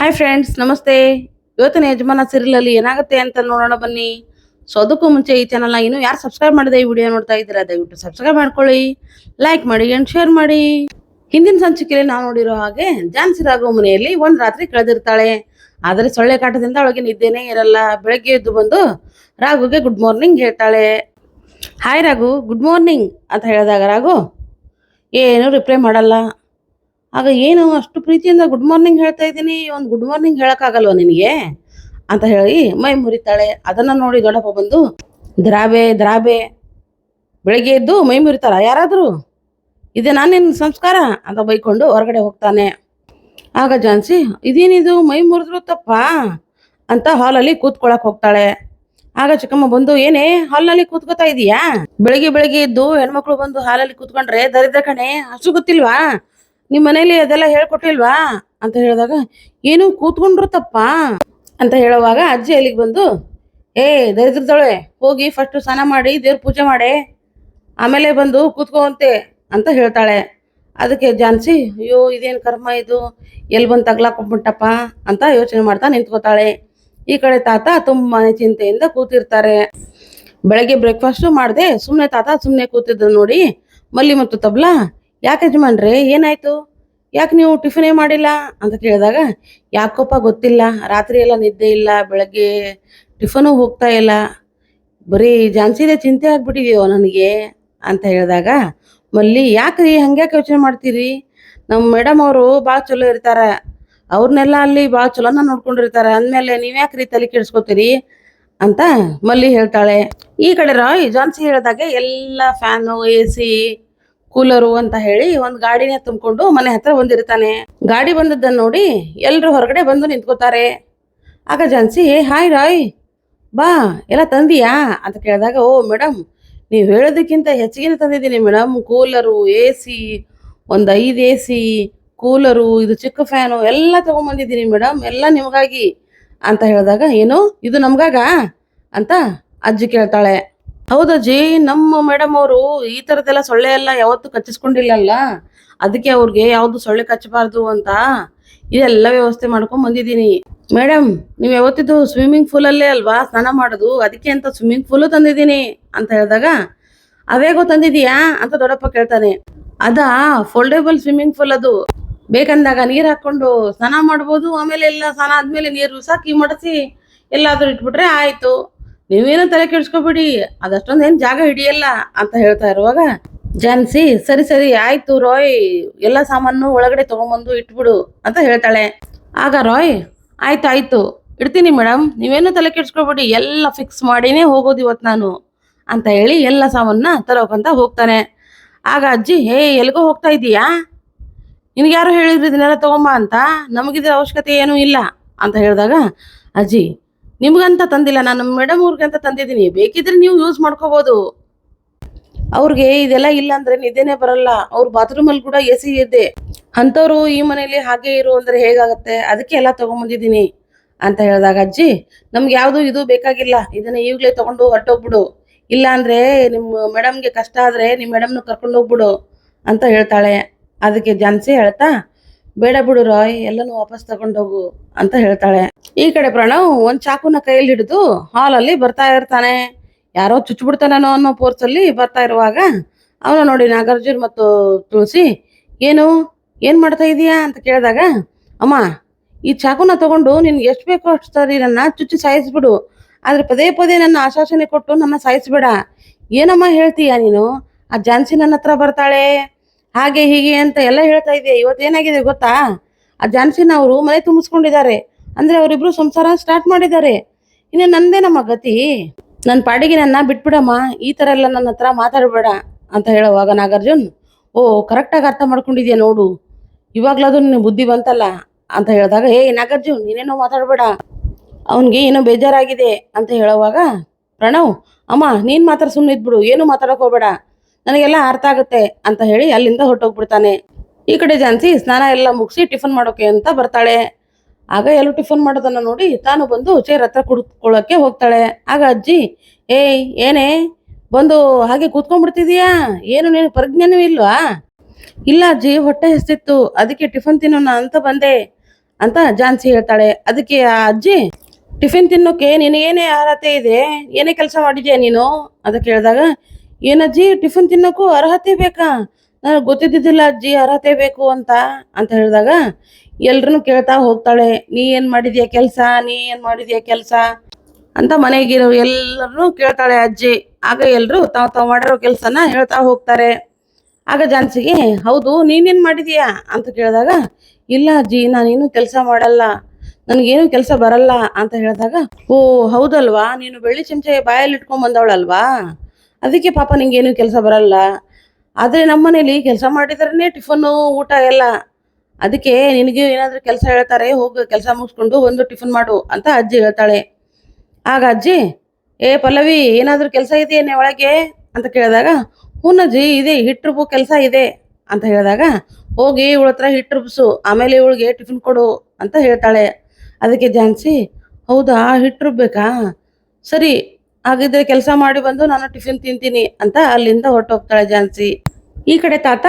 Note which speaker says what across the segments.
Speaker 1: Hi friends ನಮಸ್ತೆ. ಇವತ್ತಿನ ಯಜಮಾನ ಸೀರಿಯಲಲ್ಲಿ ಏನಾಗುತ್ತೆ ಅಂತ ನೋಡೋಣ ಬನ್ನಿ. ಸೊ ಅದಕ್ಕೂ ಮುಂಚೆ ಈ ಚಾನಲ್ನ ಇನ್ನೂ ಯಾರು ಸಬ್ಸ್ಕ್ರೈಬ್ ಮಾಡಿದೆ ಈ ವಿಡಿಯೋ ನೋಡ್ತಾ ಇದ್ದೀರಾ, ದಯವಿಟ್ಟು ಸಬ್ಸ್ಕ್ರೈಬ್ ಮಾಡ್ಕೊಳ್ಳಿ ಲೈಕ್ ಮಾಡಿ ಅಂಡ್ ಶೇರ್ ಮಾಡಿ. ಹಿಂದಿನ ಸಂಚಿಕೆಯಲ್ಲಿ ನಾವು ನೋಡಿರೋ ಹಾಗೆ ಜಾನ್ಸಿ ರಾಘವ ಮನೆಯಲ್ಲಿ ಒಂದು ರಾತ್ರಿ ಕಳೆದಿರ್ತಾಳೆ. ಆದರೆ ಸೊಳ್ಳೆ ಕಾಟದಿಂದ ಅವಳಿಗೆ ನಿದ್ದೆನೇ ಇರಲ್ಲ. ಬೆಳಗ್ಗೆ ಎದ್ದು ಬಂದು ರಾಘುಗೆ ಗುಡ್ ಮಾರ್ನಿಂಗ್ ಹೇಳ್ತಾಳೆ. ಹಾಯ್ ರಾಘು ಗುಡ್ ಮಾರ್ನಿಂಗ್ ಅಂತ ಹೇಳಿದಾಗ ರಾಘು, ಏನು ರಿಪ್ಲೈ ಮಾಡಲ್ಲ. ಆಗ ಏನು ಅಷ್ಟು ಪ್ರೀತಿಯಿಂದ ಗುಡ್ ಮಾರ್ನಿಂಗ್ ಹೇಳ್ತಾ ಇದ್ದೀನಿ, ಒಂದು ಗುಡ್ ಮಾರ್ನಿಂಗ್ ಹೇಳೋಕ್ಕಾಗಲ್ವ ನಿನಗೆ? ಅಂತ ಹೇಳಿ ಮೈ ಮುರಿತಾಳೆ. ಅದನ್ನ ನೋಡಿ ದೊಡ್ಡಪ್ಪ ಬಂದು, ದ್ರಾಬೆ ದ್ರಾಬೆ. ಬೆಳಗ್ಗೆ ಎದ್ದು ಮೈ ಮುರಿತಾರ? ಯಾರಾದರೂ? ಇದೆ ನಾನೇನು ಸಂಸ್ಕಾರ? ಅಂತ ಬೈಕೊಂಡು ಹೊರಗಡೆ ಹೋಗ್ತಾನೆ. ಆಗ ಜಾನ್ಸಿ, ಇದೇನಿದು? ಮೈ ಮುರಿದ್ರು ತಪ್ಪ ಅಂತ ಹಾಲಲ್ಲಿ ಕೂತ್ಕೊಳಕ್ ಹೋಗ್ತಾಳೆ. ಆಗ ಚಿಕ್ಕಮ್ಮ ಬಂದು, ಏನೇ ಹಾಲ್ನಲ್ಲಿ ಕೂತ್ಕೋತಾ ಇದೀಯಾ? ಬೆಳಿಗ್ಗೆ ಬೆಳಿಗ್ಗೆ ಎದ್ದು ಹೆಣ್ಮಕ್ಳು ಬಂದು ಹಾಲಲ್ಲಿ ಕೂತ್ಕೊಂಡ್ರೆ ದರಿದ್ರ ಕಣೆ ಅಷ್ಟು ಗೊತ್ತಿಲ್ವಾ? ನಿಮ್ ಮನೇಲಿ ಅದೆಲ್ಲ ಹೇಳ್ಕೊಟ್ಟಿಲ್ವಾ? ಅಂತ ಹೇಳಿದಾಗ, ಏನು ಕೂತ್ಕೊಂಡ್ರು ತಪ್ಪ ಅಂತ ಹೇಳುವಾಗ ಅಜ್ಜಿ ಅಲ್ಲಿಗೆ ಬಂದು, ಏ, ದರಿದ್ರದೊಳೆ, ಹೋಗಿ ಫಸ್ಟ್ ಸ್ನಾನ ಮಾಡಿ, ದೇವ್ರ ಪೂಜೆ ಮಾಡಿ. ಆಮೇಲೆ ಬಂದು ಕೂತ್ಕೋಂತೆ ಅಂತ ಹೇಳ್ತಾಳೆ. ಅದಕ್ಕೆ ಜಾನ್ಸಿ ಅಯ್ಯೋ, ಇದೇನು ಕರ್ಮ ಇದು? ಎಲ್ಲಿ ಬಂದು ತಗ್ಲಾಕೊಂಡ್ಬಿಟ್ಟಪ್ಪ ಅಂತ ಯೋಚನೆ ಮಾಡ್ತಾ ನಿಂತ್ಕೋತಾಳೆ. ಈ ಕಡೆ ತಾತ ತುಂಬಾನೇ ಚಿಂತೆಯಿಂದ ಕೂತಿರ್ತಾರೆ. ಬೆಳಗ್ಗೆ ಬ್ರೇಕ್ಫಾಸ್ಟು ಮಾಡಿದೆ ಸುಮ್ಮನೆ ತಾತ ಸುಮ್ಮನೆ ಕೂತಿದ್ದ ನೋಡಿ ಮಲ್ಲಿ ಮತ್ತು ತಬ್ಲಾ ಯಾಕೆ ಯಜಮಾನ್ರೆ, ಏನಾಯ್ತು? ಯಾಕೆ ನೀವು ಟಿಫಿನೇ ಮಾಡಿಲ್ಲ? ಅಂತ ಕೇಳಿದಾಗ ಯಾಕೋಪ್ಪ ಗೊತ್ತಿಲ್ಲ. ರಾತ್ರಿ ಎಲ್ಲ ನಿದ್ದೆ ಇಲ್ಲ, ಬೆಳಗ್ಗೆ ಟಿಫನು ಹೋಗ್ತಾ ಇಲ್ಲ. ಬರೀ ಜಾನ್ಸಿದೆ ಚಿಂತೆ ಆಗ್ಬಿಟ್ಟಿದೆಯೋ ನನಗೆ? ಅಂತ ಹೇಳಿದಾಗ, ಮಲ್ಲಿ ಯಾಕ್ರಿ ಹಂಗ್ಯಾಕೆ ಯೋಚನೆ ಮಾಡ್ತೀರಿ? ನಮ್ಮ ಮೇಡಮ್ ಅವರು ಭಾಳ ಚಲೋ ಇರ್ತಾರೆ. ಅವ್ರನ್ನೆಲ್ಲ ಅಲ್ಲಿ ಭಾಳ ಚಲೋನ ನೋಡ್ಕೊಂಡಿರ್ತಾರೆ. ಅಂದಮೇಲೆ ನೀವ್ಯಾಕ್ರಿ ತಲೆ ಕೆಡಿಸ್ಕೊತೀರಿ? ಅಂತ ಮಲ್ಲಿ ಹೇಳ್ತಾಳೆ. ಈ ಕಡೆ ರಾಯ್ ಜಾನ್ಸಿ ಹೇಳಿದಾಗೆ ಎಲ್ಲ ಫ್ಯಾನು, ಎ ಸಿ ಕೂಲರು ಅಂತ ಹೇಳಿ ಒಂದು ಗಾಡಿನ ತುಂಬಿಕೊಂಡು ಮನೆ ಹತ್ರ ಬಂದಿರ್ತಾನೆ. ಗಾಡಿ ಬಂದದ್ದನ್ನು ನೋಡಿ ಎಲ್ಲರೂ ಹೊರಗಡೆ ಬಂದು ನಿಂತ್ಕೋತಾರೆ. ಆಗ ಜಾನ್ಸಿ, ಹಾಯ್ ರಾಯ್, ಬಾ, ಎಲ್ಲ ತಂದಿಯಾ? ಅಂತ ಕೇಳಿದಾಗ, ಓ ಮೇಡಮ್ ನೀವು ಹೇಳೋದಕ್ಕಿಂತ ಹೆಚ್ಚಿಗೆ ತಂದಿದ್ದೀನಿ ಮೇಡಮ್ ಕೂಲರು, ಎ ಸಿ, ಒಂದು ಐದು ಎ ಸಿ, ಕೂಲರು, ಇದು ಚಿಕ್ಕ ಫ್ಯಾನು, ಎಲ್ಲ ತೊಗೊಂಬಂದಿದ್ದೀನಿ ಮೇಡಮ್ ಎಲ್ಲ ನಿಮಗಾಗಿ. ಅಂತ ಹೇಳಿದಾಗ, ಏನು? ಇದು ನಮ್ಗಾಗ? ಅಂತ ಅಜ್ಜಿ ಕೇಳ್ತಾಳೆ. ಹೌದಜ್ಜಿ ನಮ್ಮ ಮೇಡಮ್ ಅವರು ಈ ತರದೆಲ್ಲ ಸೊಳ್ಳೆ ಎಲ್ಲ ಯಾವತ್ತು ಕಚ್ಚಿಸ್ಕೊಂಡಿಲ್ಲಲ್ಲ? ಅದಕ್ಕೆ ಅವ್ರಿಗೆ ಯಾವ್ದು ಸೊಳ್ಳೆ ಕಚ್ಚಬಾರ್ದು ಅಂತ ಇದೆಲ್ಲ ವ್ಯವಸ್ಥೆ ಮಾಡ್ಕೊಂಡ್ ಬಂದಿದ್ದೀನಿ. ಮೇಡಮ್ ನೀವು ಯಾವತ್ತಿದ್ದು ಸ್ವಿಮ್ಮಿಂಗ್ ಅಲ್ಲೇ ಅಲ್ವಾ ಸ್ನಾನ ಮಾಡೋದು? ಅದಕ್ಕೆ ಅಂತ ಸ್ವಿಮ್ಮಿಂಗ್ ಪೂಲು ತಂದಿದ್ದೀನಿ ಅಂತ ಹೇಳಿದಾಗ ಅವೇಗೋ ತಂದಿದೀಯಾ ಅಂತ ದೊಡ್ಡಪ್ಪ ಕೇಳ್ತಾನೆ. ಅದಾ ಫೋಲ್ಡೇಬಲ್ ಸ್ವಿಮ್ಮಿಂಗ್ ಪೂಲ್ ಅದು. ಬೇಕಂದಾಗ ನೀರು ಹಾಕೊಂಡು ಸ್ನಾನ ಮಾಡ್ಬೋದು, ಆಮೇಲೆ ಎಲ್ಲ ಸ್ನಾನ ಆದ್ಮೇಲೆ ನೀರು ಸಾಕಿ ಮಡಸಿ ಎಲ್ಲಾದ್ರೂ ಇಟ್ಬಿಟ್ರೆ ಆಯ್ತು. ನೀವೇನು ತಲೆ ಕೆಡ್ಸ್ಕೊಬೇಡಿ, ಅದಷ್ಟೊಂದು ಏನು ಜಾಗ ಹಿಡಿಯಲ್ಲ ಅಂತ ಹೇಳ್ತಾ ಇರುವಾಗ, ಜಾನ್ಸಿ, ಸರಿ ಸರಿ, ಆಯ್ತು ರಾಯ್, ಎಲ್ಲ ಸಾಮಾನು ಒಳಗಡೆ ತಗೊಂಬಂದು ಇಟ್ಬಿಡು ಅಂತ ಹೇಳ್ತಾಳೆ. ಆಗ ರಾಯ್, ಆಯ್ತು ಆಯ್ತು, ಇಡ್ತೀನಿ ಮೇಡಮ್ ನೀವೇನು ತಲೆ ಕೆಡ್ಸ್ಕೊಬೇಡಿ, ಎಲ್ಲ ಫಿಕ್ಸ್ ಮಾಡಿನೇ ಹೋಗೋದು ಇವತ್ತು ನಾನು ಅಂತ ಹೇಳಿ ಎಲ್ಲ ಸಾಮಾನ ತರೋಕಂತ ಹೋಗ್ತಾನೆ. ಆಗ ಅಜ್ಜಿ, ಹೇ, ಎಲ್ಗೋ ಹೋಗ್ತಾ ಇದೀಯಾ? ನಿನ್ಗೆ ಯಾರು ಹೇಳಿದ್ರು ಇದನ್ನೆಲ್ಲ ತಗೊಂಬ ಅಂತ? ನಮಗಿದ್ರ ಅವಶ್ಯಕತೆ ಏನೂ ಇಲ್ಲ ಅಂತ ಹೇಳಿದಾಗ, ಅಜ್ಜಿ ನಿಮ್ಗಂತ ತಂದಿಲ್ಲ, ನಾನು ಮೇಡಮ್ ಅವ್ರಿಗಂತ ತಂದಿದ್ದೀನಿ. ಬೇಕಿದ್ರೆ ನೀವು ಯೂಸ್ ಮಾಡ್ಕೋಬಹುದು ಅವ್ರಿಗೆ ಇದೆಲ್ಲ ಇಲ್ಲ ಅಂದ್ರೆ ನಿದ್ದೆನೆ ಬರಲ್ಲ. ಅವ್ರ ಬಾತ್ರೂಮಲ್ಲಿ ಕೂಡ ಎ ಸಿ ಇದೆ. ಅಂಥವ್ರು ಈ ಮನೇಲಿ ಹಾಗೆ ಇರು ಅಂದ್ರೆ ಹೇಗಾಗತ್ತೆ? ಅದಕ್ಕೆ ಎಲ್ಲ ತಗೊಂಬಂದಿದ್ದೀನಿ ಅಂತ ಹೇಳಿದಾಗ, ಅಜ್ಜಿ, ನಮ್ಗೆ ಯಾವುದು ಇದು ಬೇಕಾಗಿಲ್ಲ. ಇದನ್ನ ಈಗಲೇ ತಗೊಂಡು ಹೊರಟೋಗ್ಬಿಡು. ಇಲ್ಲ ಅಂದ್ರೆ ನಿಮ್ಮ ಮೇಡಮ್ಗೆ ಕಷ್ಟ ಆದ್ರೆ ನಿಮ್ಮ ಮೇಡಮ್ನ ಕರ್ಕೊಂಡು ಹೋಗ್ಬಿಡು ಅಂತ ಹೇಳ್ತಾಳೆ. ಅದಕ್ಕೆ ಜಾನ್ಸಿ ಹೇಳ್ತಾ, ಬೇಡ ಬಿಡು ರಾಯ್, ಎಲ್ಲನೂ ವಾಪಸ್ ತಗೊಂಡೋಗು. ಅಂತ ಹೇಳ್ತಾಳೆ. ಈ ಕಡೆ ಪ್ರಣವ್ ಒಂದ್ ಚಾಕುನ ಕೈಯಲ್ಲಿ ಹಿಡಿದು ಹಾಲಲ್ಲಿ ಬರ್ತಾ ಇರ್ತಾನೆ. ಯಾರೋ ಚುಚ್ಚಿಬಿಡ್ತಾನೋ ಅನ್ನೋ ಪೋರ್ಸಲ್ಲಿ ಬರ್ತಾ ಇರುವಾಗ ಅವನು ನೋಡಿ ನಾಗಾರ್ಜುನ್ ಮತ್ತು ತುಳಸಿ, ಏನು? ಏನ್ ಮಾಡ್ತಾ ಇದೀಯಾ? ಅಂತ ಕೇಳಿದಾಗ, ಅಮ್ಮ, ಈ ಚಾಕುನ ತಗೊಂಡು ನಿನ್ಗೆ ಎಷ್ಟು ಬೇಕೋ ಅಷ್ಟು ಸರಿ ನನ್ನ ಚುಚ್ಚಿ ಸಾಯಿಸ್ಬಿಡು. ಆದ್ರೆ ಪದೇ ಪದೇ ನನ್ನ ಆಶ್ವಾಸನೆ ಕೊಟ್ಟು ನನ್ನ ಸಾಯಿಸ್ಬೇಡ. ಏನಮ್ಮ ಹೇಳ್ತೀಯಾ ನೀನು? ಆ ಜಾನ್ಸಿ ನನ್ನ ಹತ್ರ ಬರ್ತಾಳೆ. ಹಾಗೆ ಹೀಗೆ ಅಂತ ಎಲ್ಲ ಹೇಳ್ತಾ ಇದೆಯಾ? ಇವತ್ತೇನಾಗಿದೆ ಗೊತ್ತಾ? ಆ ಜಾನ್ಸಿನ ಅವರು ಮನೆ ತುಂಬಿಸ್ಕೊಂಡಿದ್ದಾರೆ. ಅಂದ್ರೆ ಅವರಿಬ್ರು ಸಂಸಾರ ಸ್ಟಾರ್ಟ್ ಮಾಡಿದ್ದಾರೆ. ಇನ್ನು ನಂದೇ ನಮ್ಮ ಗತಿ. ನನ್ನ ಪಾಡಿಗೆ ನನ್ನ ಬಿಟ್ಬಿಡಮ್ಮ, ಈ ಥರ ಎಲ್ಲ ನನ್ನ ಹತ್ರ ಮಾತಾಡಬೇಡ ಅಂತ ಹೇಳುವಾಗ ನಾಗಾರ್ಜುನ್, ಓ ಕರೆಕ್ಟಾಗಿ ಅರ್ಥ ಮಾಡ್ಕೊಂಡಿದ್ಯಾ ನೋಡು. ಇವಾಗ್ಲಾದ್ರೂ ನಿನ್ನ ಬುದ್ಧಿ ಬಂತಲ್ಲ ಅಂತ ಹೇಳಿದಾಗ, ಏ, ನಾಗಾರ್ಜುನ್, ನೀನೇನೋ ಮಾತಾಡಬೇಡ. ಅವನಿಗೆ ಏನೋ ಬೇಜಾರಾಗಿದೆ ಅಂತ ಹೇಳುವಾಗ, ಪ್ರಣವ್, ಅಮ್ಮ, ನೀನ್ ಮಾತ್ರ ಸುಮ್ಮನೆ ಇದ್ಬಿಡು ಏನು ಮಾತಾಡಕ್ ಹೋಗ್ಬೇಡ. ನನಗೆಲ್ಲ ಅರ್ಥ ಆಗುತ್ತೆ ಅಂತ ಹೇಳಿ ಅಲ್ಲಿಂದ ಹೊರಟೋಗ್ಬಿಡ್ತಾನೆ. ಈ ಕಡೆ ಜಾನ್ಸಿ, ಸ್ನಾನ ಎಲ್ಲ ಮುಗಿಸಿ ಟಿಫನ್ ಮಾಡೋಕೆ ಅಂತ ಬರ್ತಾಳೆ. ಆಗ ಎಲ್ಲೂ ಟಿಫನ್ ಮಾಡೋದನ್ನ ನೋಡಿ ತಾನು ಬಂದು ಚೇರ್ ಹತ್ರ ಕುಡ್ಕೊಳ್ಳೋಕೆ ಹೋಗ್ತಾಳೆ. ಆಗ ಅಜ್ಜಿ, ಏಯ್, ಏನೇ? ಬಂದು ಹಾಗೆ ಕೂತ್ಕೊಂಡ್ಬಿಡ್ತಿದೀಯಾ? ಏನು ನೀನು ಪ್ರಜ್ಞೆನೂ ಇಲ್ವಾ? ಇಲ್ಲ ಅಜ್ಜಿ, ಹೊಟ್ಟೆ ಹೆಸ್ತಿತ್ತು. ಅದಕ್ಕೆ ಟಿಫನ್ ತಿನ್ನೋಣ ಅಂತ ಬಂದೆ, ಅಂತ ಜಾನ್ಸಿ ಹೇಳ್ತಾಳೆ. ಅದಕ್ಕೆ ಆ ಅಜ್ಜಿ, ಟಿಫಿನ್ ತಿನ್ನೋಕೆ ನಿನಗೇನೇ ಅರ್ಹತೆ ಇದೆ? ಏನೇ ಕೆಲಸ ಮಾಡಿದ್ಯಾ ನೀನು? ಅಂತ ಕೇಳಿದಾಗ ಏನಜ್ಜಿ ಟಿಫಿನ್ ತಿನ್ನೋಕ್ಕೂ ಅರ್ಹತೆ ಬೇಕಾ? ನನಗೆ ಗೊತ್ತಿದ್ದಿದ್ದಿಲ್ಲ, ಅಜ್ಜಿ ಅರ್ಹತೆ ಬೇಕು ಅಂತ ಅಂತ ಹೇಳಿದಾಗ ಎಲ್ರೂ ಕೇಳ್ತಾ ಹೋಗ್ತಾಳೆ, ನೀ ಏನ್ ಮಾಡಿದ್ಯಾ ಕೆಲಸ? ನೀ ಏನ್ ಮಾಡಿದ್ಯಾ ಕೆಲಸ? ಅಂತ ಮನೆಗಿರೋ ಎಲ್ಲರೂ ಕೇಳ್ತಾಳೆ ಅಜ್ಜಿ. ಆಗ ಎಲ್ಲರೂ ತಾವು ತಾವು ಮಾಡಿರೋ ಕೆಲಸನ ಹೇಳ್ತಾ ಹೋಗ್ತಾರೆ. ಆಗ ಜಾನ್ಸಿಗೆ, ಹೌದು ನೀನೇನ್ ಮಾಡಿದೀಯಾ? ಅಂತ ಕೇಳಿದಾಗ, ಇಲ್ಲ ಅಜ್ಜಿ ನಾನೇನು ಕೆಲಸ ಮಾಡಲ್ಲ. ನನಗೇನು ಕೆಲಸ ಬರಲ್ಲ. ಅಂತ ಹೇಳಿದಾಗ, ಓ, ಹೌದಲ್ವಾ? ನೀನು ಬೆಳ್ಳಿ ಚಮಚ ಬಾಯಲ್ಲಿ ಇಟ್ಕೊಂಡ್ ಬಂದವಳಲ್ವಾ? ಅದಕ್ಕೆ ಪಾಪ ನಿಂಗೇನು ಕೆಲಸ ಬರಲ್ಲ. ಆದರೆ ನಮ್ಮನೇಲಿ ಕೆಲಸ ಮಾಡಿದ್ರೇ ಟಿಫನ್ನು, ಊಟ ಎಲ್ಲ. ಅದಕ್ಕೆ ನಿನಗೆ ಏನಾದರೂ ಕೆಲಸ ಹೇಳ್ತಾರೆ, ಹೋಗು, ಕೆಲಸ ಮುಗಿಸ್ಕೊಂಡು ಒಂದು ಟಿಫನ್ ಮಾಡು ಅಂತ ಅಜ್ಜಿ ಹೇಳ್ತಾಳೆ. ಆಗ ಅಜ್ಜಿ, ಏ ಪಲ್ಲವಿ, ಏನಾದರೂ ಕೆಲಸ ಇದೆಯೇನೆ ಒಳಗೆ? ಅಂತ ಕೇಳಿದಾಗ ಹ್ಞೂನಜ್ಜಿ ಇದೆ ಹಿಟ್ಟು ರುಬ್ಬು ಕೆಲಸ ಇದೆ. ಅಂತ ಹೇಳಿದಾಗ, ಹೋಗಿ ಇವಳ ಹತ್ರ ಹಿಟ್ಟು ರುಬ್ಸು, ಆಮೇಲೆ ಇವಳಿಗೆ ಟಿಫಿನ್ ಕೊಡು ಅಂತ ಹೇಳ್ತಾಳೆ. ಅದಕ್ಕೆ ಜಾನ್ಸಿ ಹೌದಾ, ಹಿಟ್ಟು ರುಬ್ಬೇಕಾ? ಸರಿ, ಹಾಗಿದ್ರೆ ಕೆಲಸ ಮಾಡಿ ಬಂದು ನಾನು ಟಿಫಿನ್ ತಿಂತೀನಿ ಅಂತ ಅಲ್ಲಿಂದ ಹೊರಟೋಗ್ತಾಳೆ ಜಾನ್ಸಿ ಈ ಕಡೆ ತಾತ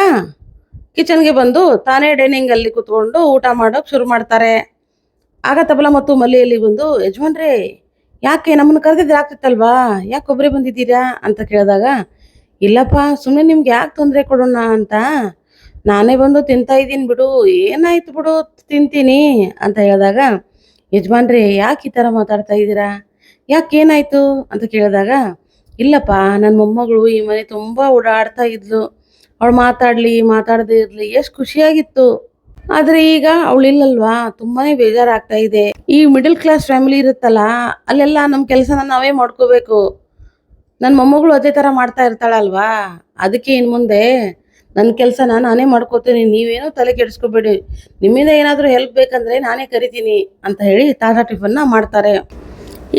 Speaker 1: ಕಿಚನ್ಗೆ ಬಂದು ತಾನೇ ಡೈನಿಂಗ್ ಅಲ್ಲಿ ಕುತ್ಕೊಂಡು ಊಟ ಮಾಡೋಕೆ ಶುರು ಮಾಡ್ತಾರೆ. ಆಗ ತಬಲ ಮತ್ತು ಮಲ್ಲಿಯಲ್ಲಿ ಬಂದು, ಯಜಮಾನ್ರೇ, ಯಾಕೆ ನಮ್ಮನ್ನು ಕರೆದಿದ್ರೆ ಆಗ್ತಿತ್ತಲ್ವಾ? ಯಾಕೆ ಒಬ್ಬರೇ ಬಂದಿದ್ದೀರಾ? ಅಂತ ಕೇಳಿದಾಗ, ಇಲ್ಲಪ್ಪ ಸುಮ್ಮನೆ ನಿಮ್ಗೆ ಯಾಕೆ ತೊಂದರೆ ಕೊಡೋಣ ಅಂತ? ನಾನೇ ಬಂದು ತಿಂತಾ ಇದ್ದೀನಿ ಬಿಡು. ಏನಾಯ್ತು ಬಿಡು, ತಿಂತೀನಿ. ಅಂತ ಹೇಳಿದಾಗ, ಯಜಮಾನ್ರಿ, ಯಾಕೆ ಈ ಥರ ಮಾತಾಡ್ತಾ ಇದ್ದೀರಾ? ಯಾಕೆ ಏನಾಯ್ತು? ಅಂತ ಕೇಳಿದಾಗ, ಇಲ್ಲಪ್ಪ, ನನ್ನ ಮೊಮ್ಮಗಳು ಈ ಮನೆ ತುಂಬ ಓಡಾಡ್ತಾ ಇದ್ಲು. ಅವಳು ಮಾತಾಡ್ಲಿ, ಮಾತಾಡದೇ ಇರ್ಲಿ, ಎಷ್ಟು ಖುಷಿಯಾಗಿತ್ತು. ಆದ್ರೆ ಈಗ ಅವಳಿಲ್ಲಲ್ವಾ ತುಂಬಾನೇ ಬೇಜಾರಾಗ್ತಾ ಇದೆ. ಈ ಮಿಡಲ್ ಕ್ಲಾಸ್ ಫ್ಯಾಮಿಲಿ ಇರುತ್ತಲ್ಲ, ಅಲ್ಲೆಲ್ಲ ನಮ್ಮ ಕೆಲಸನ ನಾವೇ ಮಾಡ್ಕೋಬೇಕು. ನನ್ನ ಮೊಮ್ಮಗಳು ಅದೇ ಥರ ಮಾಡ್ತಾ ಇರ್ತಾಳಲ್ವಾ? ಅದಕ್ಕೆ ಇನ್ನು ಮುಂದೆ ನನ್ನ ಕೆಲಸನ ನಾನೇ ಮಾಡ್ಕೋತೀನಿ, ನೀವೇನು ತಲೆ ಕೆಡಿಸ್ಕೋಬೇಡಿ. ನಿಮ್ಮಿಂದ ಏನಾದರೂ ಹೆಲ್ಪ್ ಬೇಕಂದ್ರೆ ನಾನೇ ಕರಿತೀನಿ ಅಂತ ಹೇಳಿ ತಾಜಾ ಟಿಫನ್ನ ಮಾಡ್ತಾರೆ.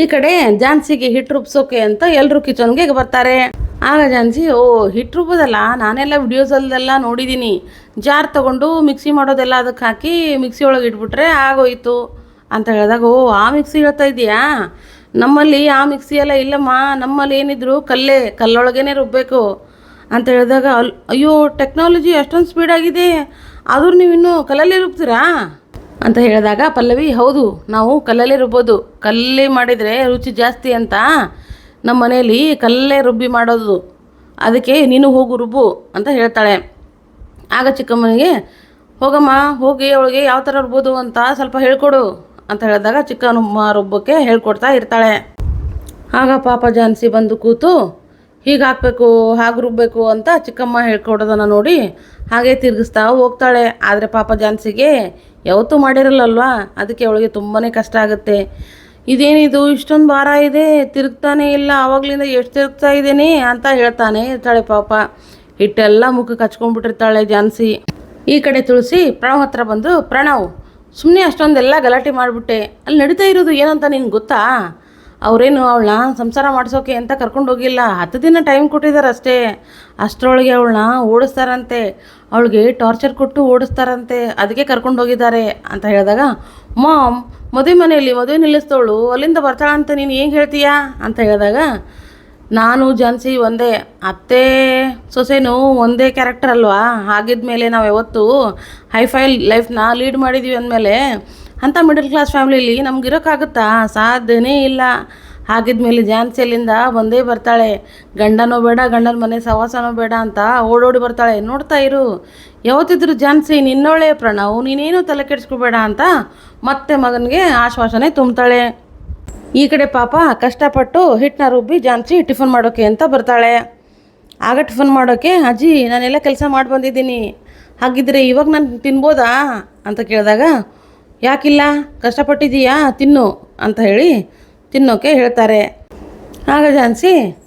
Speaker 1: ಈ ಕಡೆ ಜಾನ್ಸಿಗೆ ಹಿಟ್ಟು ರುಬ್ಸೋಕೆ ಅಂತ ಎಲ್ಲರೂ ಕಿಚನ್ಗೆ ಬರ್ತಾರೆ. ಆಗ ಜಾನ್ಸಿ, ಓ ಹಿಟ್ಟು ರುಬ್ಬೋದಲ್ಲ ನಾನೆಲ್ಲ ವಿಡಿಯೋಸಲ್ಲೆಲ್ಲ ನೋಡಿದ್ದೀನಿ ಜಾರ್ ತೊಗೊಂಡು ಮಿಕ್ಸಿ ಮಾಡೋದೆಲ್ಲ ಅದಕ್ಕೆ ಹಾಕಿ ಮಿಕ್ಸಿ ಒಳಗೆ ಇಟ್ಬಿಟ್ರೆ ಆಗೋಯಿತು ಅಂತ ಹೇಳಿದಾಗ, ಓ, ಆ ಮಿಕ್ಸಿ ಹೇಳ್ತಾ ಇದೆಯಾ? ನಮ್ಮಲ್ಲಿ ಆ ಮಿಕ್ಸಿ ಎಲ್ಲ ಇಲ್ಲಮ್ಮ, ನಮ್ಮಲ್ಲಿ ಏನಿದ್ರು ಕಲ್ಲೇ, ಕಲ್ಲೊಳಗೇನೆ ರುಬ್ಬೇಕು ಅಂತ ಹೇಳಿದಾಗ, ಅಲ್, ಅಯ್ಯೋ ಟೆಕ್ನಾಲಜಿ ಅಷ್ಟೊಂದು ಸ್ಪೀಡ್ ಆಗಿದೆ, ಆದರೂ ನೀವು ಇನ್ನೂ ಕಲ್ಲಲ್ಲೇ ರುಬ್ತೀರಾ? ಅಂತ ಹೇಳಿದಾಗ, ಪಲ್ಲವಿ, ಹೌದು, ನಾವು ಕಲ್ಲಲ್ಲೇ ರುಬ್ಬೋದು. ಕಲ್ಲೇ ಮಾಡಿದರೆ ರುಚಿ ಜಾಸ್ತಿ ಅಂತ ನಮ್ಮ ಮನೆಯಲ್ಲಿ ಕಲ್ಲೇ ರುಬ್ಬಿ ಮಾಡೋದು. ಅದಕ್ಕೆ ನೀನು ಹೋಗು ರುಬ್ಬು ಅಂತ ಹೇಳ್ತಾಳೆ. ಆಗ ಚಿಕ್ಕಮ್ಮನಿಗೆ, ಹೋಗಮ್ಮ, ಹೋಗಿ ಅವಳಿಗೆ ಯಾವ ಥರ ರುಬ್ಬೋದು ಅಂತ ಸ್ವಲ್ಪ ಹೇಳ್ಕೊಡು ಅಂತ ಹೇಳಿದಾಗ ಚಿಕ್ಕಮ್ಮ ರುಬ್ಬಕ್ಕೆ ಹೇಳ್ಕೊಡ್ತಾ ಇರ್ತಾಳೆ. ಆಗ ಪಾಪ ಜಾನ್ಸಿ ಬಂದು ಕೂತು, ಹೀಗೆ ಹಾಕಬೇಕು, ಹಾಗೆ ರುಬ್ಬಬೇಕು ಅಂತ ಚಿಕ್ಕಮ್ಮ ಹೇಳ್ಕೊಡೋದನ್ನು ನೋಡಿ ಹಾಗೆ ತಿರುಗಿಸ್ತಾ ಹೋಗ್ತಾಳೆ. ಆದರೆ ಪಾಪ ಜಾನ್ಸಿಗೆ ಯಾವತ್ತೂ ಮಾಡಿರಲ್ಲಲ್ವಾ? ಅದಕ್ಕೆ ಅವಳಿಗೆ ತುಂಬಾ ಕಷ್ಟ ಆಗುತ್ತೆ. ಇದೇನಿದು? ಇಷ್ಟೊಂದು ಭಾರ ಇದೆ. ತಿರುಗ್ತಾನೆ ಇಲ್ಲ. ಆವಾಗಲಿಂದ ಎಷ್ಟು ತಿರುಗ್ತಾ ಇದ್ದೀನಿ ಅಂತ ಹೇಳ್ತಾನೆ ಇರ್ತಾಳೆ ಪಾಪ. ಹಿಟ್ಟೆಲ್ಲ ಮುಖಕ್ಕೆ ಹಚ್ಕೊಂಡ್ಬಿಟ್ಟಿರ್ತಾಳೆ ಜಾನ್ಸಿ. ಈ ಕಡೆ ತುಳಸಿ, ಪ್ರಣವ್ ಹತ್ರ ಬಂದು, ಪ್ರಣವ್ ಸುಮ್ಮನೆ ಅಷ್ಟೊಂದೆಲ್ಲ ಗಲಾಟೆ ಮಾಡಿಬಿಟ್ಟೆ. ಅಲ್ಲಿ ನಡೀತಾ ಇರೋದು ಏನಂತ ನಿನ್ಗೆ ಗೊತ್ತಾ? ಅವರೇನು ಅವಳನ್ನ ಸಂಸಾರ ಮಾಡಿಸೋಕೆ ಅಂತ ಕರ್ಕೊಂಡು ಹೋಗಿಲ್ಲ. ಹತ್ತು ದಿನ ಟೈಮ್ ಕೊಟ್ಟಿದ್ದಾರೆ ಅಷ್ಟೇ. ಅಷ್ಟರೊಳಗೆ ಅವಳನ್ನ ಓಡಿಸ್ತಾರಂತೆ. ಅವಳಿಗೆ ಟಾರ್ಚರ್ ಕೊಟ್ಟು ಓಡಿಸ್ತಾರಂತೆ. ಅದಕ್ಕೆ ಕರ್ಕೊಂಡು ಹೋಗಿದ್ದಾರೆ ಅಂತ ಹೇಳಿದಾಗ, ಮಾಮ್, ಮದುವೆ ಮನೆಯಲ್ಲಿ ಮದುವೆ ನಿಲ್ಲಿಸ್ತವಳು, ಅಲ್ಲಿಂದ ಬರ್ತಾಳ ಅಂತ ನೀನು ಏನು ಹೇಳ್ತೀಯಾ? ಅಂತ ಹೇಳಿದಾಗ, ನಾನು, ಜಾನ್ಸಿ ಒಂದೇ. ಅತ್ತೆ, ಸೊಸೆನು ಒಂದೇ ಕ್ಯಾರೆಕ್ಟರ್ ಅಲ್ವಾ? ಹಾಗಿದ್ಮೇಲೆ ನಾವು ಯಾವತ್ತು ಹೈಫೈ ಲೈಫ್ನ ಲೀಡ್ ಮಾಡಿದ್ದೀವಿ ಅಂದಮೇಲೆ ಅಂಥ ಮಿಡಲ್ ಕ್ಲಾಸ್ ಫ್ಯಾಮ್ಲಿಲಿ ನಮ್ಗೆ ಇರೋಕ್ಕಾಗುತ್ತಾ? ಸಾಧ್ಯನೇ ಇಲ್ಲ. ಹಾಗಿದ್ಮೇಲೆ ಜಾನ್ಸಿಯಲ್ಲಿಂದ ಬಂದೇ ಬರ್ತಾಳೆ. ಗಂಡನೋ ಬೇಡ, ಗಂಡನ ಮನೆ ಸವಾಸನೋ ಬೇಡ ಅಂತ ಓಡೋಡಿ ಬರ್ತಾಳೆ. ನೋಡ್ತಾ ಇರು. ಯಾವತ್ತಿದ್ರು ಜಾನ್ಸಿ ನಿನ್ನೊಳೆ ಪ್ರಣವ್, ನೀನೇನು ತಲೆ ಕೆಡಿಸ್ಕೋಬೇಡ ಅಂತ ಮತ್ತೆ ಮಗನಿಗೆ ಆಶ್ವಾಸನೆ ತುಂಬ್ತಾಳೆ. ಈ ಕಡೆ ಪಾಪ ಕಷ್ಟಪಟ್ಟು ಹಿಟ್ಟನ್ನ ರುಬ್ಬಿ ಜಾನ್ಸಿ ಟಿಫನ್ ಮಾಡೋಕೆ ಅಂತ ಬರ್ತಾಳೆ. ಆಗ ಟಿಫನ್ ಮಾಡೋಕೆ, ಅಜ್ಜಿ, ನಾನೆಲ್ಲ ಕೆಲಸ ಮಾಡಿ ಬಂದಿದ್ದೀನಿ ಹಾಗಿದ್ರೆ ಇವಾಗ ನಾನು ತಿನ್ಬೋದಾ? ಅಂತ ಕೇಳಿದಾಗ ಯಾಕಿಲ್ಲ? ಕಷ್ಟಪಟ್ಟಿದ್ದೀಯಾ? ತಿನ್ನು ಅಂತ ಹೇಳಿ ತಿನ್ನೋಕೆ ಹೇಳ್ತಾರೆ. ಆಗ ಜಾನ್ಸಿ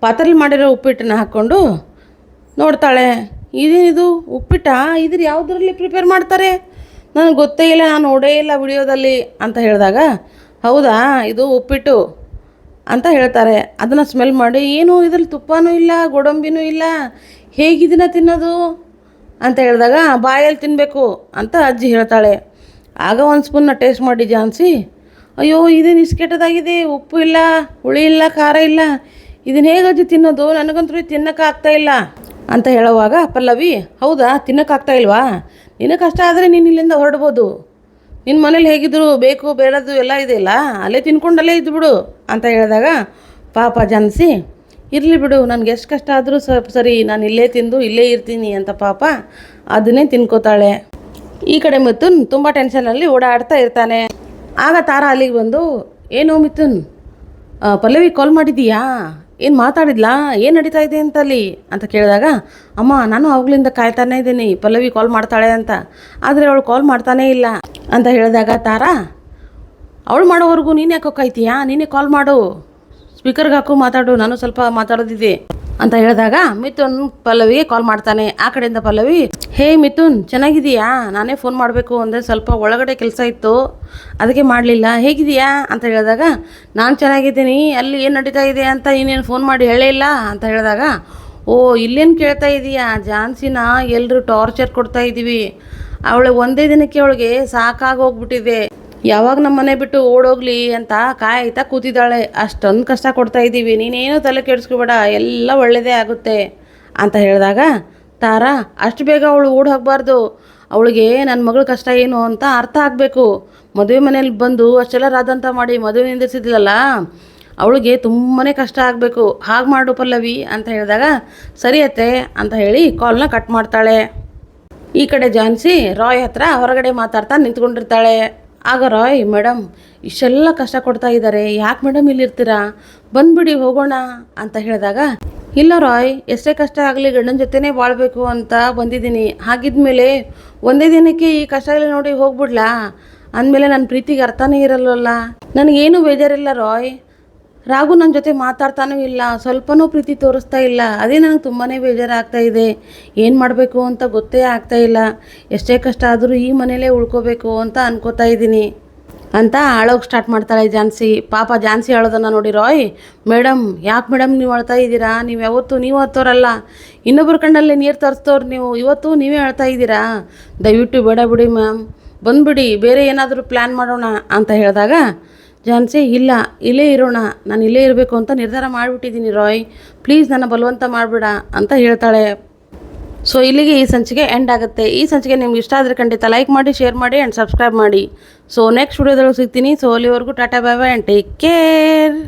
Speaker 1: ಪಾತ್ರೆಲಿ ಮಾಡಿರೋ ಉಪ್ಪಿಟ್ಟನ್ನ ಹಾಕ್ಕೊಂಡು ನೋಡ್ತಾಳೆ. ಇದೇನಿದು? ಉಪ್ಪಿಟ್ಟ? ಇದ್ರ ಯಾವುದರಲ್ಲಿ ಪ್ರಿಪೇರ್ ಮಾಡ್ತಾರೆ? ನನಗೆ ಗೊತ್ತೇ ಇಲ್ಲ, ನಾನು ನೋಡೇ ಇಲ್ಲ ವಿಡಿಯೋದಲ್ಲಿ ಅಂತ ಹೇಳಿದಾಗ, ಹೌದಾ, ಇದು ಉಪ್ಪಿಟ್ಟು ಅಂತ ಹೇಳ್ತಾರೆ. ಅದನ್ನು ಸ್ಮೆಲ್ ಮಾಡಿ, ಏನು ಇದರಲ್ಲಿ ತುಪ್ಪನೂ ಇಲ್ಲ, ಗೋಡಂಬಿನೂ ಇಲ್ಲ ಹೇಗಿದನ್ನ ತಿನ್ನೋದು ಅಂತ ಹೇಳಿದಾಗ, ಬಾಯಲ್ಲಿ ತಿನ್ನಬೇಕು ಅಂತ ಅಜ್ಜಿ ಹೇಳ್ತಾಳೆ. ಆಗ ಒಂದು ಸ್ಪೂನ್ನ ಟೇಸ್ಟ್ ಮಾಡಿ ಜಾನ್ಸಿ. ಅಯ್ಯೋ, ಇದೇನು ಇಸ್ಕೆಟದಾಗಿದೆ ಉಪ್ಪು ಇಲ್ಲ, ಹುಳಿ ಇಲ್ಲ, ಖಾರ ಇಲ್ಲ. ಇದನ್ನ ಹೇಗೆ ಅಜ್ಜಿ ತಿನ್ನೋದು? ನನಗಂತೂ ತಿನ್ನೋಕ್ಕಾಗ್ತಾ ಇಲ್ಲ ಅಂತ ಹೇಳುವಾಗ, ಪಲ್ಲವಿ, ಹೌದಾ? ತಿನ್ನೋಕ್ಕಾಗ್ತಾ ಇಲ್ವಾ? ನಿನ್ನ ಕಷ್ಟ ಆದರೆ ನೀನು ಇಲ್ಲಿಂದ ಹೊರಡ್ಬೋದು. ನಿನ್ನ ಮನೇಲಿ ಹೇಗಿದ್ರು ಬೇಕು ಬೇಡದು ಎಲ್ಲ ಇದೆಯಲ್ಲ ಅಲ್ಲೇ? ತಿನ್ಕೊಂಡಲ್ಲೇ ಇದ್ದು ಅಂತ ಹೇಳಿದಾಗ, ಪಾಪ ಜಾನ್ಸಿ, ಇರಲಿ ಬಿಡು, ನನಗೆ ಎಷ್ಟು ಕಷ್ಟ ಆದರೂ ಸರಿ, ನಾನು ಇಲ್ಲೇ ತಿಂದು, ಇಲ್ಲೇ ಇರ್ತೀನಿ ಅಂತ ಪಾಪ ಅದನ್ನೇ ತಿನ್ಕೋತಾಳೆ. ಈ ಕಡೆ ಮಿಥುನ್ ತುಂಬ ಟೆನ್ಷನಲ್ಲಿ ಓಡಾಡ್ತಾ ಇರ್ತಾನೆ. ಆಗ ತಾರಾ ಅಲ್ಲಿಗೆ ಬಂದು, ಏನು ಮಿಥುನ್? ಪಲ್ಲವಿ ಕಾಲ್ ಮಾಡಿದ್ದೀಯಾ? ಏನು ಮಾತಾಡಿದ್ಲಾ? ಏನು ನಡೀತಾ ಇದೆ ಅಂತ ಅಲ್ಲಿ ಅಂತ ಕೇಳಿದಾಗ, ಅಮ್ಮ, ನಾನು ಅವಳಿಂದ ಕಾಯ್ತಾನೆ ಇದ್ದೀನಿ. ಪಲ್ಲವಿ ಕಾಲ್ ಮಾಡ್ತಾಳೆ ಅಂತ. ಆದರೆ ಅವಳು ಕಾಲ್ ಮಾಡ್ತಾನೇ ಇಲ್ಲ. ಅಂತ ಹೇಳಿದಾಗ ತಾರಾ, ಅವಳು ಮಾಡೋವರೆಗೂ ನೀನು ಯಾಕೋ ಕಾಯ್ತೀಯಾ? ನೀನೇ ಕಾಲ್ ಮಾಡು. ಸ್ಪೀಕರ್ಗೆ ಹಾಕು, ಮಾತಾಡು. ನಾನು ಸ್ವಲ್ಪ ಮಾತಾಡೋದಿದೆ. ಅಂತ ಹೇಳಿದಾಗ, ಮಿಥುನ್ ಪಲ್ಲವಿಗೆ ಕಾಲ್ ಮಾಡ್ತಾನೆ. ಆ ಕಡೆಯಿಂದ ಪಲ್ಲವಿ, ಹೇ ಮಿಥುನ್ ಚೆನ್ನಾಗಿದೀಯಾ ನಾನೇ ಫೋನ್ ಮಾಡಬೇಕು ಅಂದರೆ ಸ್ವಲ್ಪ ಒಳಗಡೆ ಕೆಲಸ ಇತ್ತು. ಅದಕ್ಕೆ ಮಾಡಲಿಲ್ಲ. ಹೇಗಿದೆಯಾ ಅಂತ ಹೇಳಿದಾಗ, ನಾನು ಚೆನ್ನಾಗಿದ್ದೀನಿ. ಅಲ್ಲಿ ಏನು ನಡೀತಾ ಇದೆ ಅಂತ ಇನ್ನೇನು ಫೋನ್ ಮಾಡಿ ಹೇಳೇ ಅಂತ ಹೇಳಿದಾಗ, ಓ, ಇಲ್ಲೇನು ಕೇಳ್ತಾ ಇದೀಯಾ? ಜಾನ್ಸಿನ ಎಲ್ಲರೂ ಟಾರ್ಚರ್ ಕೊಡ್ತಾ ಇದ್ದೀವಿ ಅವಳು ಒಂದೇ ದಿನಕ್ಕೆ ಅವಳಿಗೆ ಸಾಕಾಗಿ ಹೋಗ್ಬಿಟ್ಟಿದೆ. ಯಾವಾಗ ನಮ್ಮ ಮನೆ ಬಿಟ್ಟು ಓಡೋಗ್ಲಿ ಅಂತ ಕಾಯ್ತಾ ಕೂತಿದ್ದಾಳೆ. ಅಷ್ಟೊಂದು ಕಷ್ಟ ಕೊಡ್ತಾ ಇದ್ದೀವಿ. ನೀನೇನು ತಲೆ ಕೆಡಿಸ್ಕೊಬೇಡ. ಎಲ್ಲ ಒಳ್ಳೆಯದೇ ಆಗುತ್ತೆ ಅಂತ ಹೇಳಿದಾಗ, ತಾರಾ, ಅಷ್ಟು ಬೇಗ ಅವಳು ಓಡ್ ಹೋಗಬಾರ್ದು. ಅವಳಿಗೆ ನನ್ನ ಮಗಳ ಕಷ್ಟ ಏನು ಅಂತ ಅರ್ಥ ಆಗಬೇಕು. ಮದುವೆ ಮನೇಲಿ ಬಂದು ಅಷ್ಟೆಲ್ಲ ರಾದಂತ ಮಾಡಿ ಮದುವೆ ನಿಂದಿರ್ಸಿದ್ಲಲ್ಲ, ಅವಳಿಗೆ ತುಂಬಾ ಕಷ್ಟ ಆಗಬೇಕು. ಹಾಗೆ ಮಾಡು ಪಲ್ಲವಿ ಅಂತ ಹೇಳಿದಾಗ, ಸರಿ ಅತ್ತೆ ಅಂತ ಹೇಳಿ ಕಾಲ್ನ ಕಟ್ ಮಾಡ್ತಾಳೆ. ಈ ಕಡೆ ಜಾನ್ಸಿ ರಾಯ್ ಹತ್ರ ಹೊರಗಡೆ ಮಾತಾಡ್ತಾ ನಿಂತ್ಕೊಂಡಿರ್ತಾಳೆ. ಆಗ ರಾಯ್ ಮೇಡಮ್ ಇಷ್ಟೆಲ್ಲ ಕಷ್ಟ ಕೊಡ್ತಾ ಇದ್ದಾರೆ, ಯಾಕೆ ಮೇಡಮ್ ಇಲ್ಲಿರ್ತೀರಾ? ಬಂದ್ಬಿಡಿ, ಹೋಗೋಣ, ಅಂತ ಹೇಳಿದಾಗ, ಇಲ್ಲ ರಾಯ್, ಎಷ್ಟೇ ಕಷ್ಟ ಆಗಲಿ ಗಂಡನ ಜೊತೆನೇ ಬಾಳ್ಬೇಕು ಅಂತ ಬಂದಿದ್ದೀನಿ. ಹಾಗಿದ್ಮೇಲೆ ಒಂದೇ ದಿನಕ್ಕೆ ಈ ಕಷ್ಟ ಎಲ್ಲ ನೋಡಿ ಹೋಗ್ಬಿಡ್ಲಾ? ಅಂದಮೇಲೆ ನನ್ನ ಪ್ರೀತಿಗೆ ಅರ್ಥನೇ ಇರಲ್ವಲ್ಲ? ನನಗೇನು ಬೇಜಾರಿಲ್ಲ ರಾಯ್. ರಾಘು ನನ್ನ ಜೊತೆ ಮಾತಾಡ್ತಾನೂ ಇಲ್ಲ, ಸ್ವಲ್ಪನೂ ಪ್ರೀತಿ ತೋರಿಸ್ತಾ ಇಲ್ಲ. ಅದೇ ನನಗೆ ತುಂಬಾ ಬೇಜಾರಾಗ್ತಾ ಇದೆ. ಏನು ಮಾಡಬೇಕು ಅಂತ ಗೊತ್ತೇ ಆಗ್ತಾ ಇಲ್ಲ. ಎಷ್ಟೇ ಕಷ್ಟ ಆದರೂ ಈ ಮನೇಲೇ ಉಳ್ಕೋಬೇಕು ಅಂತ ಅನ್ಕೋತಾ ಇದ್ದೀನಿ. ಅಂತ ಅಳೋಕೆ ಸ್ಟಾರ್ಟ್ ಮಾಡ್ತಾಳೆ ಜಾನ್ಸಿ ಪಾಪ ಜಾನ್ಸಿ ಅಳೋದನ್ನು ನೋಡಿ ರಾಯ್ ಮೇಡಮ್ ಯಾಕೆ ಮೇಡಮ್ ನೀವು ಅಳ್ತಾ ಇದ್ದೀರಾ? ನೀವು ಯಾವತ್ತೂ ನೀವು ಹತ್ತೋರಲ್ಲ. ಇನ್ನೊಬ್ಬರ ಕಣ್ಣಲ್ಲಿ ನೀರು ತರಿಸ್ತೋರು ನೀವು. ಇವತ್ತು ನೀವೇ ಅಳ್ತಾ ಇದ್ದೀರಾ? ದಯವಿಟ್ಟು ಬೇಡ ಬಿಡಿ ಮ್ಯಾಮ್. ಬಂದುಬಿಡಿ, ಬೇರೆ ಏನಾದರೂ ಪ್ಲ್ಯಾನ್ ಮಾಡೋಣ, ಅಂತ ಹೇಳಿದಾಗ ಜಾನ್ಸಿ, ಇಲ್ಲ, ಇಲ್ಲೇ ಇರೋಣ, ನಾನು ಇಲ್ಲೇ ಇರಬೇಕು ಅಂತ ನಿರ್ಧಾರ ಮಾಡಿಬಿಟ್ಟಿದ್ದೀನಿ ರಾಯ್. ಪ್ಲೀಸ್ ನನ್ನ ಬಲವಂತ ಮಾಡಬೇಡ ಅಂತ ಹೇಳ್ತಾಳೆ. ಸೊ ಇಲ್ಲಿಗೆ ಈ ಸಂಚಿಕೆ ಎಂಡ್ ಆಗುತ್ತೆ. ಈ ಸಂಚಿಕೆ ನಿಮ್ಗೆ ಇಷ್ಟ ಆದರೆ ಖಂಡಿತ ಲೈಕ್ ಮಾಡಿ ಶೇರ್ ಮಾಡಿ ಆ್ಯಂಡ್ ಸಬ್ಸ್ಕ್ರೈಬ್ ಮಾಡಿ. ಸೊ ನೆಕ್ಸ್ಟ್ ವಿಡಿಯೋದೊಳಗೆ ಸಿಗ್ತೀನಿ. ಸೊ ಅಲ್ಲಿವರೆಗೂ tata bye and take care